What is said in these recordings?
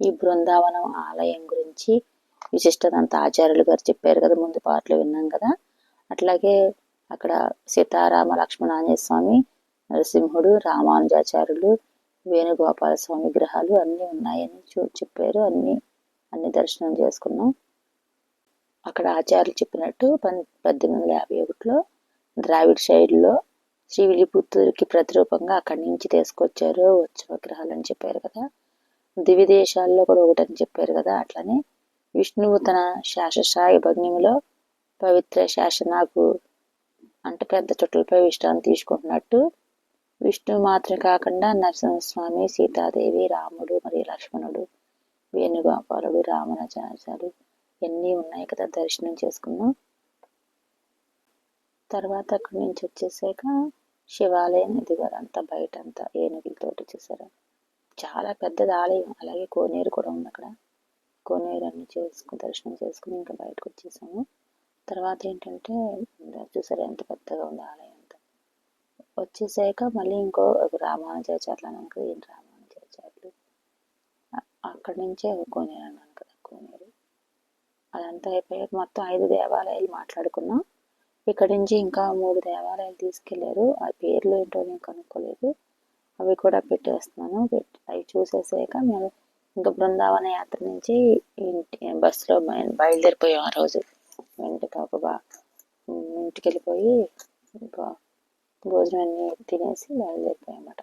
ఈ బృందావనం ఆలయం గురించి విశిష్టత అంతా ఆచార్యులు గారు చెప్పారు కదా ముందు పాటలు విన్నాం కదా. అట్లాగే అక్కడ సీతారామ లక్ష్మణ ఆంజనేయ స్వామి నరసింహుడు రామానుజాచార్యులు వేణుగోపాల స్వామి విగ్రహాలు అన్నీ ఉన్నాయని చూ చెప్పారు. అన్ని అన్ని దర్శనం చేసుకున్నాం. అక్కడ ఆచార్యులు చెప్పినట్టు పన్ పద్దెనిమిది వందల యాభై ఒకటిలో ద్రావిడ్ శైలిలో శ్రీ విలిపుత్తూరుకి ప్రతిరూపంగా అక్కడి నుంచి తీసుకొచ్చారు వచ్చ విగ్రహాలు అని చెప్పారు కదా. దివిదేశాల్లో కూడా ఒకటని చెప్పారు కదా అట్లనే విష్ణువు తన శాసశాయి భగ్నిమిలో పవిత్ర శాసనాకు అంటే పెద్ద చుట్టలపై విశ్రాంతి తీసుకుంటున్నట్టు విష్ణువు మాత్రమే కాకుండా నరసింహస్వామి సీతాదేవి రాముడు మరియు లక్ష్మణుడు వేణుగోపాలుడు రామనాచార్యాలు ఇవన్నీ ఉన్నాయి కదా దర్శనం చేసుకున్నాం. తర్వాత అక్కడి నుంచి వచ్చేసాక శివాలయం ఇది అంతా బయట అంతా ఏనుగులతోటి చూసారా. చాలా పెద్దది ఆలయం. అలాగే కోనేరు కూడా ఉంది అక్కడ. కోనేరు అన్ని చేసుకుని దర్శనం చేసుకుని ఇంకా బయటకు వచ్చేసాము. తర్వాత ఏంటంటే చూసారు ఎంత పెద్దగా ఉంది ఆలయం అంతా. వచ్చేసాక మళ్ళీ ఇంకో రామానుజాచార్యులు అన్నాను కదా ఈయన రామానుజాచార్యులు? అక్కడి నుంచే కోనేరు అన్నాను కదా కోనేరు. అదంతా అయిపోయాక మొత్తం ఐదు దేవాలయాలు మాట్లాడుకున్నాం. ఇక్కడి నుంచి ఇంకా మూడు దేవాలయాలు తీసుకెళ్ళారు. ఆ పేర్లు ఏంటో నేను కనుక్కోలేదు. అవి కూడా పెట్టేస్తున్నాను. పెట్టి అవి చూసేసాక మేము ఇంకా బృందావన యాత్ర నుంచి ఇంటి బస్సులో బయలుదేరిపోయాం ఆ రోజు. వెంటనే ఒక బా ఇంటికి వెళ్ళిపోయి ఇంకా భోజనం అన్ని తినేసి బయలుదేరిపోయాం అన్నమాట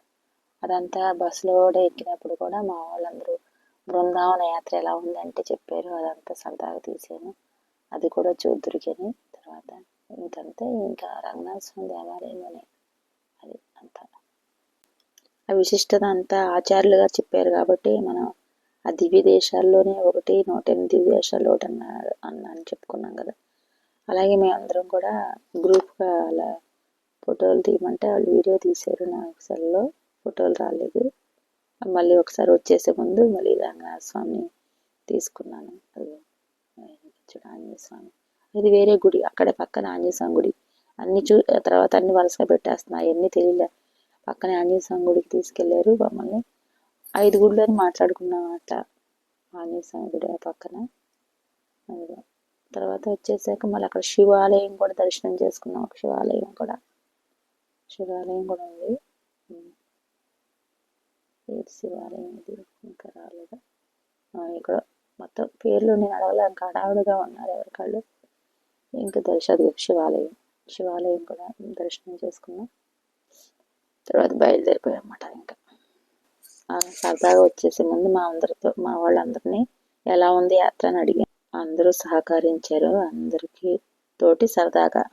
అదంతా బస్సులో కూడా ఎక్కినప్పుడు కూడా మా వాళ్ళందరూ బృందావన యాత్ర ఎలా ఉందంటే చెప్పారు. అదంతా సరదాగా తీసాను అది కూడా చూద్దరికని. తర్వాత ఇంకంతే ఇంకా రంగనాథ స్వామి దేవాలయంలోనే. అది అంతా. ఆ విశిష్టత అంతా ఆచార్యులు గారు చెప్పారు కాబట్టి మనం ఆ దివ్య దేశాల్లోనే ఒకటి నూట ఎనిమిది దివ్య దేశాల్లో ఒకటి అన్నారు అన్న అని చెప్పుకున్నాం కదా. అలాగే మేమందరం కూడా గ్రూప్గా అలా ఫోటోలు తీయమంటే వాళ్ళు వీడియో తీశారు నా సెల్లో ఫోటోలు రాలేదు. మళ్ళీ ఒకసారి వచ్చేసే ముందు మళ్ళీ రంగనాథ స్వామిని తీసుకున్నాను. అది ఆంజనేయ స్వామి ఇది వేరే గుడి అక్కడే పక్కన ఆంజనేయ స్వామి గుడి. అన్ని చూ తర్వాత అన్ని వరుసగా పెట్టేస్తున్నా అవన్నీ తెలియలే. పక్కనే ఆంజనేయ స్వామి గుడికి తీసుకెళ్ళారు. మమ్మల్ని ఐదు గుళ్ళు అని మాట్లాడుకున్నాం అట్లా ఆంజనేయ స్వామి గుడి ఆ పక్కన. తర్వాత వచ్చేసాక మళ్ళీ అక్కడ శివాలయం కూడా దర్శనం చేసుకున్నాం. శివాలయం కూడా. శివాలయం కూడా ఉంది. ఏది శివాలయం ఇది? ఇంకా రాలేదా? ఇక్కడ మొత్తం పేర్లు నేను అడగలే. ఇంకా హడావుడిగా ఉన్నారు ఎవరికాళ్ళు ఇంకా దర్శ శివాలయం. శివాలయం కూడా దర్శనం చేసుకున్నాం. తర్వాత బయలుదేరిపోయాం అన్నమాట ఇంకా. ఆ, సరదాగా వచ్చేసే ముందు మా అందరితో మా వాళ్ళందరినీ ఎలా ఉంది యాత్ర అని అడిగాను అందరూ సహకరించారు. అందరికీ తోటి సరదాగా.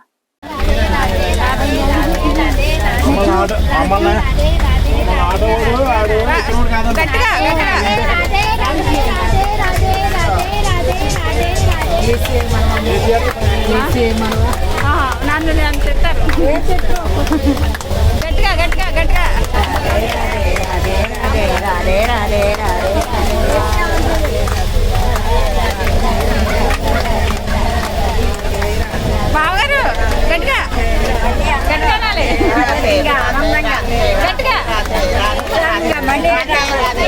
నన్ను నేను తిట్టారు గట్టిగా గట్టిగా గట్టిగా. బావగారు గట్టిగా. గట్టిగా అనాలి. ఇంకా ఆనందంగా. గట్టిగా. రాధే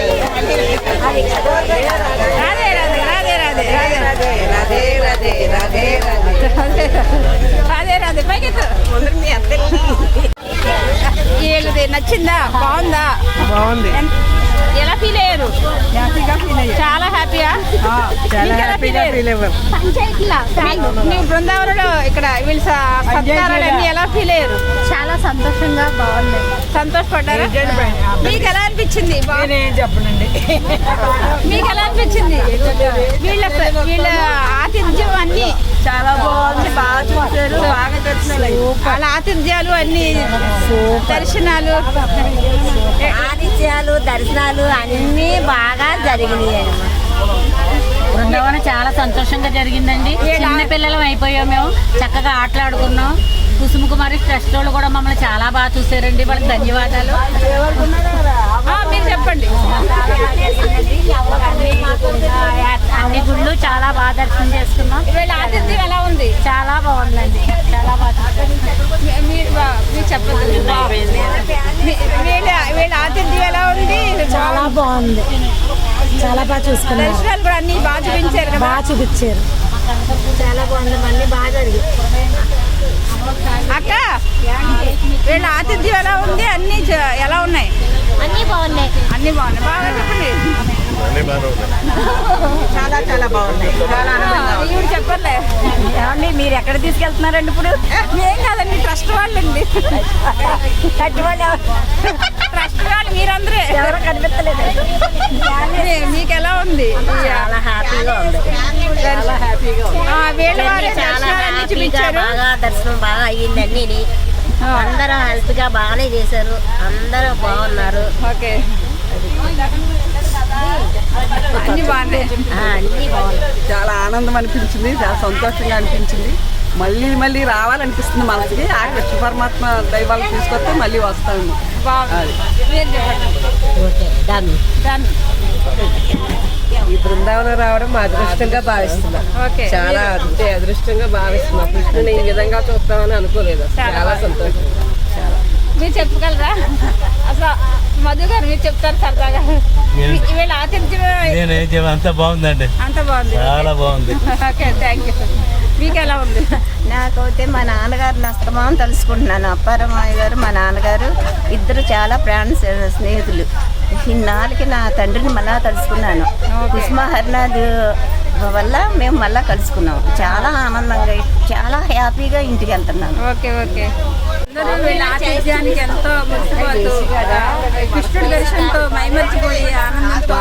నచ్చిందా? బాగుందా? బాగుంది. ఎలా ఫీల్ అయ్యారు? చాలా హ్యాపీయా? ఫీల్ అయ్యారు? మీ- మీ బృందావనంలో ఇక్కడ వీళ్ళ స- సత్కారాలు అన్ని ఎలా ఫీల్ అయ్యారు? చాలా సంతోషంగా బాగుంది. సంతోషపడ్డారా? మీకు ఎలా అనిపించింది? చెప్పనండి. మీకు ఎలా అనిపించింది? వీళ్ళ వీళ్ళ ఆతిథ్యం అన్ని. చాలా బాగుంది. బాగా వాళ్ళ ఆతిథ్యాలు అన్ని దర్శనాలు. ఆదిత్యాలు దర్శనాలు అన్నీ బాగా జరిగినాయి బృందావనం చాలా సంతోషంగా జరిగిందండి. చిన్న పిల్లలం అయిపోయాం మేము. చక్కగా ఆటలాడుకున్నాం కుసుమ కుమారి ట్రస్ట్ వాళ్ళు కూడా మమ్మల్ని చాలా బాగా చూసారండి. వాళ్ళకి ధన్యవాదాలు. ఆ, మీరు చెప్పండి. అన్ని గుళ్ళు చాలా బాగా దర్శనం చేసుకున్నాం. ఆతిథ్యం ఎలా ఉంది? చాలా బాగుందండి. చాలా బాగా మీరు చెప్పండి. వీళ్ళ ఆతిథ్యం ఎలా ఉంది? చాలా బాగుంది. చాలా బాగా చూసుకున్నారు దర్శనాలు కూడా అన్ని బాగా చూపించారు బాగా చూపించారు. చాలా బాగుంది. మళ్ళీ బాగా జరిగింది అక్క వీళ్ళ ఆతిథ్యం ఎలా ఉంది? అన్ని ఎలా ఉన్నాయి? అన్నీ బాగున్నాయి. అన్ని బాగున్నాయి. బాగా చెప్పండి. చాలా చాలా. ఇవి చెప్పర్లే. ఏమండి మీరు ఎక్కడ తీసుకెళ్తున్నారండి ఇప్పుడు? ఏం కాదండి ట్రస్ట్ వాళ్ళండి. కట్టుబడి ట్రస్ట్ వాళ్ళు మీరందరే. ఎవరు కనిపించలేదు మీకు ఎలా ఉంది చాలా హ్యాపీగా ఉంది చాలా హ్యాపీగా చూపించారు బాగా దర్శనం బాగా అయ్యింది అన్ని అందరూ హెల్ప్గా బాగానే చేశారు. అందరూ బాగున్నారు. ఓకే. అన్ని చాలా ఆనందం అనిపించింది. చాలా సంతోషంగా అనిపించింది. మళ్ళీ మళ్ళీ రావాలనిపిస్తుంది మనసుకి. ఆ కృష్ణ పరమాత్మ దైవాలు తీసుకొస్తే మళ్ళీ వస్తాము ఓకే డన్. ఈ బృందావనం రావడం మా అదృష్టంగా భావిస్తున్నాం. ఓకే. చాలా అంటే అదృష్టంగా భావిస్తున్నాం. కృష్ణుని ఈ విధంగా చూస్తామని అనుకోలేదు. చాలా. సంతోషం. మీరు చెప్పగలరా? అసలు మధు గారు మీరు చెప్తారు సరదాగా. వీళ్ళ నేనైతే అంతా బాగుందండి. అంత బాగుంది. చాలా బాగుంది. ఓకే థ్యాంక్ యూ మీకు ఎలా ఉంది? నాకైతే మా నాన్నగారిని అస్తమానం తలుసుకుంటున్నాను. అప్పారమాయ గారు మా నాన్నగారు ఇద్దరు చాలా ప్రాణ స్నే- స్నేహితులు. ఇన్నాళ్ళకి నా తండ్రిని మళ్ళా కలుసుకున్నాను కుసుమ హరినాథ్ వల్ల మేము మళ్ళా కలుసుకున్నాం. చాలా ఆనందంగా చాలా హ్యాపీగా ఇంటికి వెళ్తున్నాను. Okay okay. అందరూ ఆతిథ్యానికి ఎంతో మురిసిపోతూ కృష్ణుడి దర్శనంతో మైమర్చిపోయి ఆనందంతో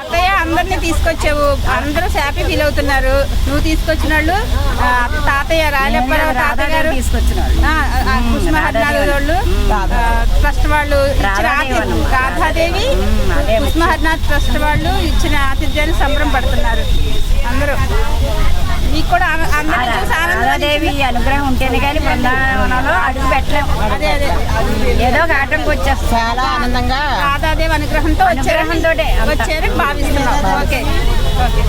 అత్తయ్య అందరినీ తీసుకొచ్చావు. అందరూ హ్యాపీ ఫీల్ అవుతున్నారు. నువ్వు తీసుకొచ్చిన వాళ్ళు తాతయ్య రాజప్పారావు తాతయ్య గారు? ఆ, ఆ, కుసుమ హరినాథ్ వాళ్ళు ట్రస్ట్ వాళ్ళు రాధాదేవి కుసుమ హరినాథ్ ట్రస్ట్ వాళ్ళు ఇచ్చిన ఆతిథ్యాన్ని సంబరం పడుతున్నారు. అందరూ. మీకు కూడా అందరినీ చూసి అనుగ్రహం ఉంటేనే కానీ బృందావనంలో అడుగు పెట్టలేము అదే అదే. ఏదో ఒక ఆటంకి వచ్చేస్తాం చాలా ఆనందంగా రాధాదేవి అనుగ్రహంతో వచ్చారని భావిస్తున్నాం. ఓకే. ఓకే.